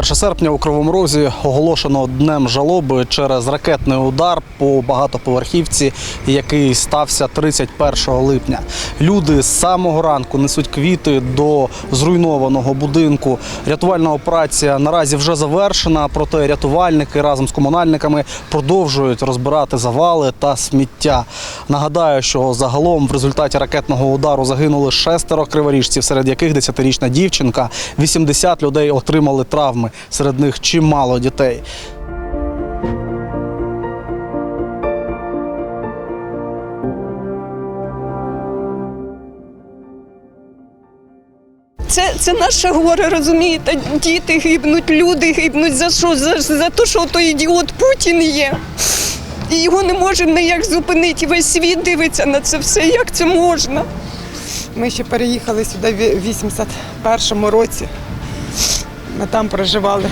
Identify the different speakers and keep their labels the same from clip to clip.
Speaker 1: 21 серпня у Кривому Розі оголошено днем жалоби через ракетний удар по багатоповерхівці, який стався 31 липня. Люди з самого ранку несуть квіти до зруйнованого будинку. Рятувальна операція наразі вже завершена, проте рятувальники разом з комунальниками продовжують розбирати завали та сміття. Нагадаю, що загалом в результаті ракетного удару загинули шестеро криворіжців, серед яких 10-річна дівчинка, 80 людей отримали травми, серед них чимало дітей.
Speaker 2: Це, це наше горе, розумієте? Діти гибнуть, люди гибнуть. За що? За, за те, що той ідіот Путін є. І його не можемо ніяк зупинити. Весь світ дивиться на це все. Як це можна?
Speaker 3: Ми ще переїхали сюди в 81-му році. Ми там проживали.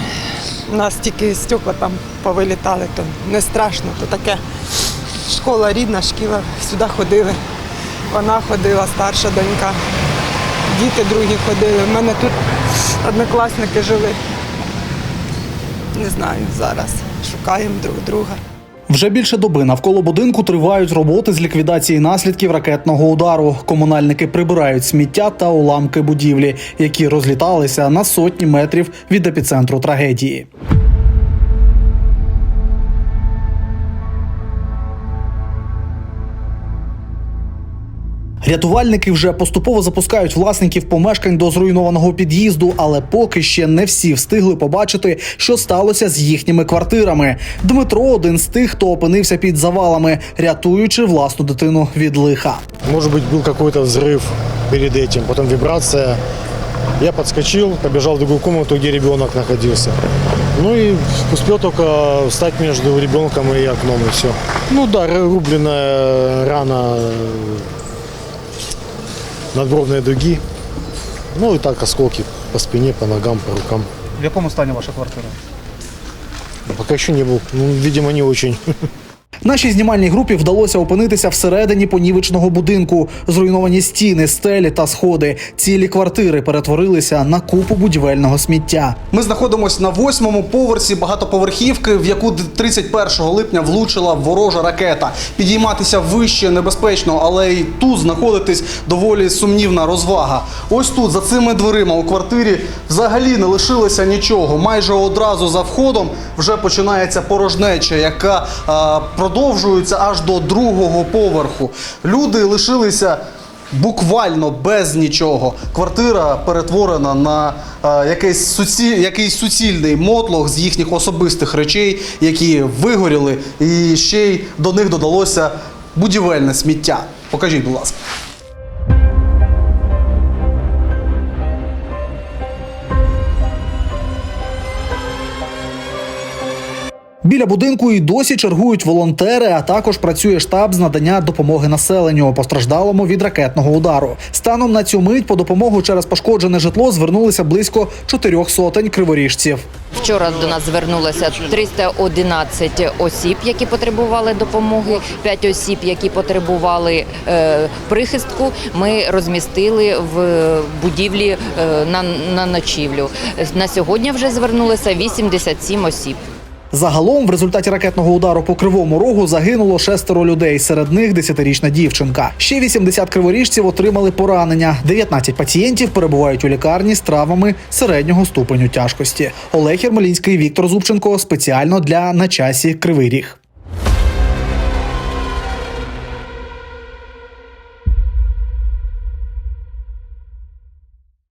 Speaker 3: У нас тільки стекла там повилітали, то не страшно, то таке. Школа рідна, шкіла, сюди ходили. Вона ходила, старша донька. Діти другі ходили. У мене тут однокласники жили. Не знаю, зараз шукаємо друг друга.
Speaker 1: Вже більше доби навколо будинку тривають роботи з ліквідації наслідків ракетного удару. Комунальники прибирають сміття та уламки будівлі, які розліталися на сотні метрів від епіцентру трагедії. Рятувальники вже поступово запускають власників помешкань до зруйнованого під'їзду, але поки ще не всі встигли побачити, що сталося з їхніми квартирами. Дмитро один з тих, хто опинився під завалами, рятуючи власну дитину від лиха.
Speaker 4: Может быть, был какой-то взрыв перед этим, потом вибрация. Я подскочил, побежал в другую комнату, где ребенок находился. Ну и успел только встать между ребенком и окном, и все. Ну да, рубленная рана э, дуги. Ну и так осколки по спине, по ногам, по рукам.
Speaker 1: В якому стані ваша квартира?
Speaker 4: Пока еще не был. Ну, видимо, не очень.
Speaker 1: Нашій знімальній групі вдалося опинитися всередині понівечного будинку. Зруйновані стіни, стелі та сходи. Цілі квартири перетворилися на купу будівельного сміття. Ми знаходимося на восьмому поверсі багатоповерхівки, в яку 31 липня влучила ворожа ракета. Підійматися вище небезпечно, але й тут знаходитись доволі сумнівна розвага. Ось тут, за цими дверима у квартирі, взагалі не лишилося нічого. Майже одразу за входом вже починається порожнеча, яка а, продовжується аж до другого поверху. Люди лишилися. Буквально без нічого. Квартира перетворена на е, якийсь, суці... якийсь суцільний мотлох з їхніх особистих речей, які вигоріли, і ще й до них додалося будівельне сміття. Покажіть, будь ласка. Біля будинку і досі чергують волонтери, а також працює штаб з надання допомоги населенню, постраждалому від ракетного удару. Станом на цю мить по допомогу через пошкоджене житло звернулися близько чотирьох сотень криворіжців.
Speaker 5: Вчора до нас звернулося 311 осіб, які потребували допомоги, 5 осіб, які потребували е, прихистку. Ми розмістили в будівлі е, на, на ночівлю. На сьогодні вже звернулося 87 осіб.
Speaker 1: Загалом, в результаті ракетного удару по кривому рогу загинуло шестеро людей. Серед них 10-річна дівчинка. Ще 80 криворіжців отримали поранення. 19 пацієнтів перебувають у лікарні з травмами середнього ступеню тяжкості. Олег Єрмолінський, Віктор Зубченко спеціально для на часі Кривий Ріг.